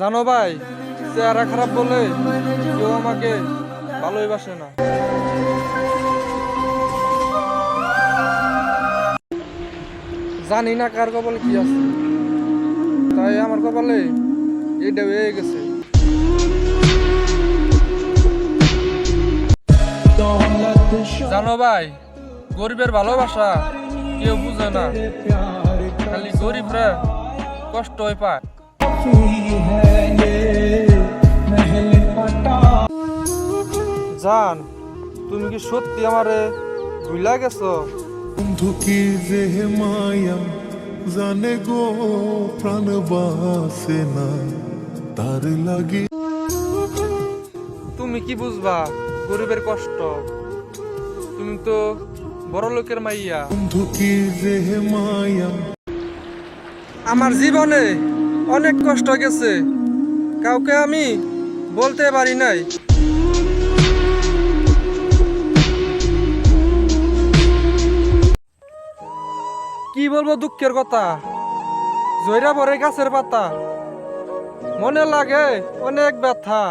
জানো ভাই, চেহারা খারাপ বলে কেউ আমাকে ভালোই বাসে না। জানি না কার কপালে কি আছে, তাই আমার কপালে এইটা হয়ে গেছে। জানো ভাই, গরিবের ভালোবাসা কেউ বুঝে না, খালি গরিবরা কষ্ট হয়ে পায়। জান তুমি কি সত্যি আমারে ভুলা গেছো? বন্ধু কি যে মায়া জানে গো প্রাণ বাসে না তার লাগি। তুমি কি বুঝবা গরিবের কষ্ট? তুমি তো বড় লোকের মাইয়া। বন্ধু কি যে মায়া আমার জীবনে অনেক কষ্ট গেছে। কাউকে আমি বলতে পারি নাই। কি বলব দুঃখের কথা? জয়রা পরে গাছের পাতা। মনে লাগে অনেক ব্যথা।